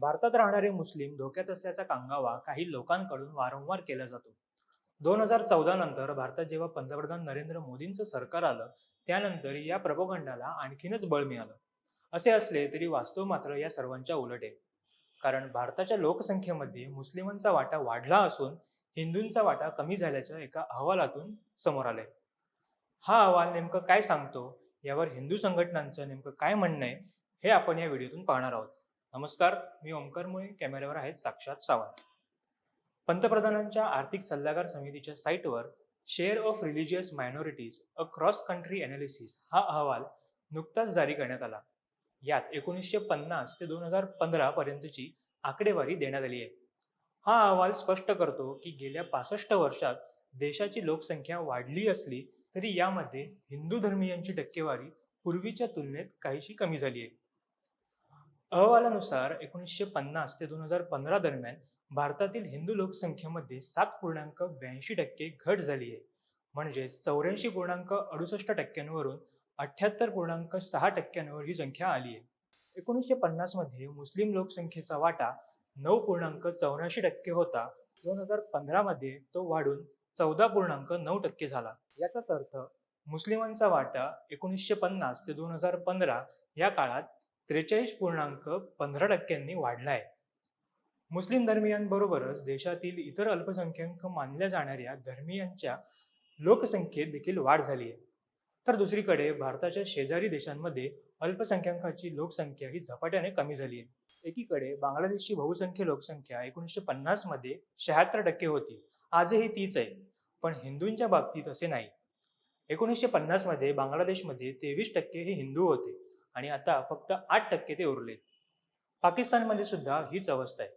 भारतात राहणारे मुस्लिम धोक्यात असल्याचा कांगावा काही लोकांकडून वारंवार केला जातो. दोन हजार चौदा नंतर भारतात जेव्हा पंतप्रधान नरेंद्र मोदींचं सरकार आलं त्यानंतर या प्रबोगंडाला आणखीनच बळ मिळालं. असे असले तरी वास्तव मात्र या सर्वांच्या उलट आहे. कारण भारताच्या लोकसंख्येमध्ये मुस्लिमांचा वाटा वाढला असून हिंदूंचा वाटा कमी झाल्याचं एका अहवालातून समोर आलंय. हा अहवाल नेमकं काय सांगतो? यावर हिंदू संघटनांचं नेमकं काय म्हणणं आहे? हे आपण या व्हिडिओतून पाहणार आहोत. नमस्कार मी ओमकार मुळे कॅमेऱ्यावर आहेत साक्षात सावंत. पंतप्रधानांच्या आर्थिक सल्लागार समितीच्या साईटवर share of religious minorities a cross country analysis हा अहवाल नुकताच जारी करण्यात आला. यात एकोणीसशे पन्नास ते दोन हजार पंधरा पर्यंतची आकडेवारी देण्यात आली आहे. हा अहवाल स्पष्ट करतो की गेल्या पासष्ट वर्षात देशाची लोकसंख्या वाढली असली तरी यामध्ये हिंदू धर्मियांची टक्केवारी पूर्वीच्या तुलनेत काहीशी कमी झाली आहे. अहवालानुसार एकोणीसशे पन्नास ते दोन हजार पंधरा दरम्यान भारतातील हिंदू लोकसंख्येमध्ये सात पूर्णांक ब्याऐंशी टक्के घट झाली आहे. म्हणजेच चौऱ्याऐंशी पूर्णांक अडुसष्ट टक्क्यांवरून अठ्याहत्तर पूर्णांक सहा टक्क्यांवर ही संख्या आली आहे. एकोणीसशे पन्नासमध्ये मुस्लिम लोकसंख्येचा वाटा नऊ पूर्णांक चौऱ्याऐंशी टक्के होता. दोन हजार पंधरामध्ये तो वाढून चौदा पूर्णांक नऊ टक्के झाला. याचाच अर्थ मुस्लिमांचा वाटा एकोणीसशे पन्नास ते दोन हजार पंधरा या काळात त्रेचाळीस पूर्णांक पंधरा टक्क्यांनी वाढला आहे मुस्लिम धर्मियांबरोबरच देशातील इतर अल्पसंख्याक मानल्या जाणाऱ्या धर्मियांच्या लोकसंख्येत देखील वाढ झाली आहे. तर दुसरीकडे भारताच्या शेजारी देशांमध्ये अल्पसंख्याकांची लोकसंख्या ही झपाट्याने कमी झाली आहे. एकीकडे बांगलादेशची बहुसंख्य लोकसंख्या एकोणीसशे पन्नासमध्ये शहात्तर टक्के होती. आजही तीच आहे पण हिंदूंच्या बाबतीत असे नाही. एकोणीसशे पन्नासमध्ये बांगलादेशमध्ये तेवीस टक्के हे हिंदू होते. आणि आता फक्त आठ टक्के ते उरले. पाकिस्तानमध्ये सुद्धा हीच अवस्था आहे.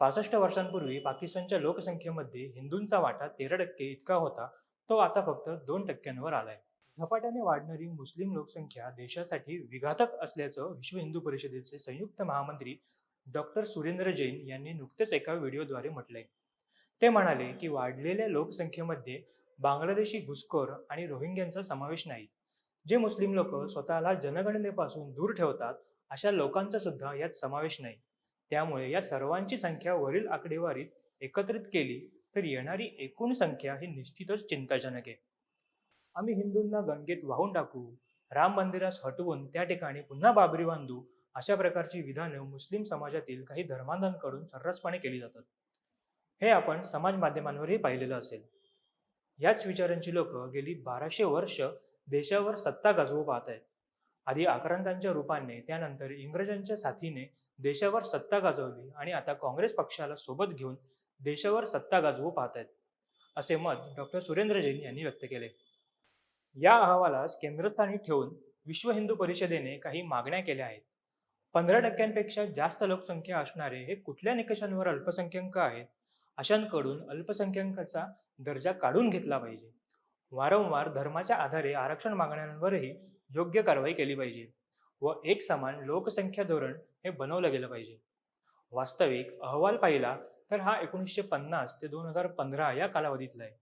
पासष्ट वर्षांपूर्वी पाकिस्तानच्या लोकसंख्येमध्ये हिंदूंचा वाटा तेरा टक्के इतका होता तो आता फक्त दोन टक्क्यांवर आलाय. झपाट्याने वाढणारी मुस्लिम लोकसंख्या देशासाठी विघातक असल्याचं विश्व हिंदू परिषदेचे संयुक्त महामंत्री डॉक्टर सुरेंद्र जैन यांनी नुकतेच एका व्हिडिओद्वारे म्हटलंय. ते म्हणाले की वाढलेल्या लोकसंख्येमध्ये बांगलादेशी घुसखोर आणि रोहिंग्यांचा समावेश नाही. जे मुस्लिम लोक स्वतःला जनगणनेपासून दूर ठेवतात अशा लोकांचा सुद्धा यात समावेश नाही. त्यामुळे या सर्वांची संख्या वरील आकडेवारीत एकत्रित केली तर येणारी एकूण संख्या ही निश्चितच चिंताजनक आहे. आम्ही हिंदूंना गंगेत वाहून टाकू राम मंदिरास हटवून त्या ठिकाणी पुन्हा बाबरी बांधू अशा प्रकारची विधानं मुस्लिम समाजातील काही धर्मांधांकडून सर्रासपणे केली जातात. हे आपण समाज माध्यमांवरही पाहिलेलं असेल. याच विचारांची लोक गेली बाराशे वर्ष देशावर सत्ता गाजवू पाहत आहेत आधी आक्रांतांच्या रूपाने त्यानंतर इंग्रजांच्या साथीने देशावर सत्ता गाजवली आणि आता काँग्रेस पक्षाला सोबत घेऊन देशावर सत्ता गाजवू पाहत आहेत असे मत डॉक्टर सुरेंद्र जैन यांनी व्यक्त केले. या अहवालास केंद्रस्थानी ठेवून विश्व हिंदू परिषदेने काही मागण्या केल्या आहेत. पंधरा टक्क्यांपेक्षा जास्त लोकसंख्या असणारे हे कुठल्या निकषांवर अल्पसंख्याक आहेत? अशांकडून अल्पसंख्याकाचा दर्जा काढून घेतला पाहिजे. वारंवार धर्माच्या आधारे आरक्षण मागण्यांवरही योग्य कारवाई केली पाहिजे व एक समान लोकसंख्या धोरण हे बनवलं गेलं पाहिजे. वास्तविक अहवाल पाहिला तर हा एकोणीसशे पन्नास ते दोन हजार पंधरा या कालावधीतला आहे.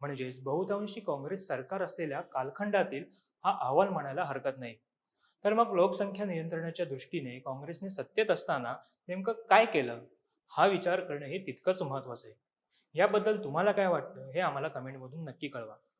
म्हणजेच बहुतांशी काँग्रेस सरकार असलेल्या कालखंडातील हा अहवाल म्हणायला हरकत नाही. तर मग लोकसंख्या नियंत्रणाच्या दृष्टीने काँग्रेसने सत्तेत असताना नेमकं काय केलं? हा विचार करणं हे तितकंच महत्वाचं आहे. याबद्दल तुम्हाला काय वाटतं हे आम्हाला कमेंटमधून नक्की कळवा.